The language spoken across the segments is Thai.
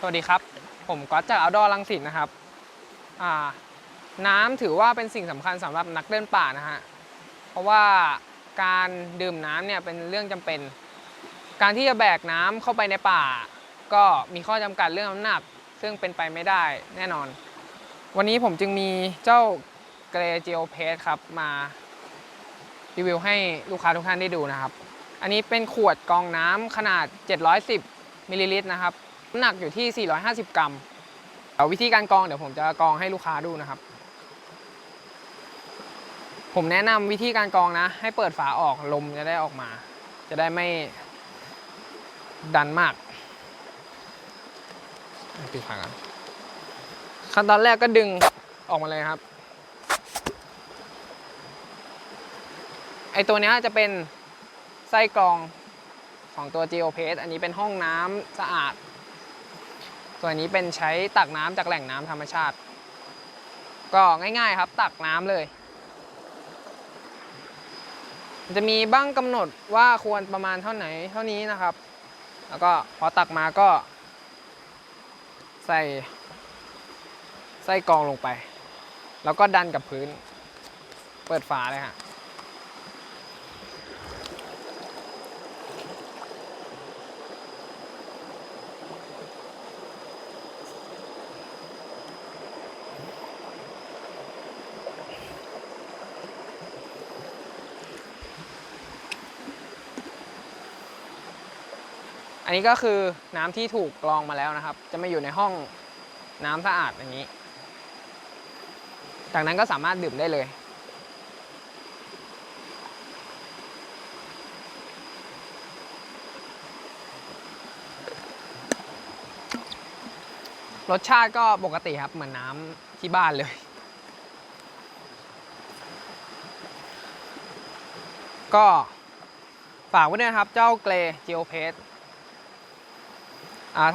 สวัสดีครับ ผมก๊อตจาก Outdoor ลังสิตนะครับน้ำถือว่าเป็นสิ่งสำคัญสำหรับนักเดินป่านะฮะ เพราะว่าการดื่มน้ำเนี่ยเป็นเรื่องจำเป็น การที่จะแบกน้ำเข้าไปในป่า ก็มีข้อจำกัดเรื่องน้ำหนัก ซึ่งเป็นไปไม่ได้แน่นอน วันนี้ผมจึงมีเจ้าเกรเจโอเพสครับมารีวิวให้ลูกค้าทุกท่านได้ดูนะครับ อันนี้เป็นขวดกองน้ำขนาด 710มิลลิลิตรนะครับ น้ำหนักอยู่ที่ 450 กรัมเอาวิธีการกรองเดี๋ยวผมจะกรองให้ลูกค้าดูนะครับ ผมแนะนำวิธีการกรองนะ ให้เปิดฝาออกลมจะได้ออกมา จะได้ไม่ดันมากปิดฝากันขั้นตอนแรกก็ดึงออกมาเลยครับ ไอตัวนี้จะเป็นไส้กรองของตัว g e o p a s e อันนี้เป็นห้องน้ำสะอาด ส่วนนี้เป็นใช้ตักน้ำจากแหล่งน้ำธรรมชาติ ก็ง่ายๆครับตักน้ำเลย จะมีบ้างกำหนดว่าควรประมาณเท่าไหนเท่านี้นะครับ แล้วก็พอตักมาก็ ใส่ไส้กรองลงไป แล้วก็ดันกับพื้น เปิดฝาเลยฮะ อันนี้ก็คือน้ำที่ถูกกรองมาแล้วนะครับ จะมาอยู่ในห้องน้ำสะอาดอย่างนี้ จากนั้นก็สามารถดื่มได้เลย รสชาติก็ปกติครับเหมือนน้ำที่บ้านเลยก็ฝากไว้ด้วยนะครับ เจ้าเกรจิโอเพส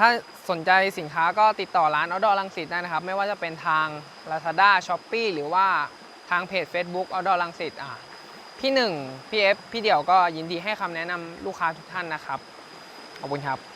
ถ้าสนใจสินค้าก็ติดต่อร้านออดอลังสิตได้นะครับ ไม่ว่าจะเป็นทาง Lazada Shopee หรือว่าทางเพจ Facebook ออดอลังสิตอะพี่หนึ่งพี่เอฟพี่เดี่ยวก็ยินดีให้คำแนะนำลูกค้าทุกท่านนะครับ ขอบคุณครับ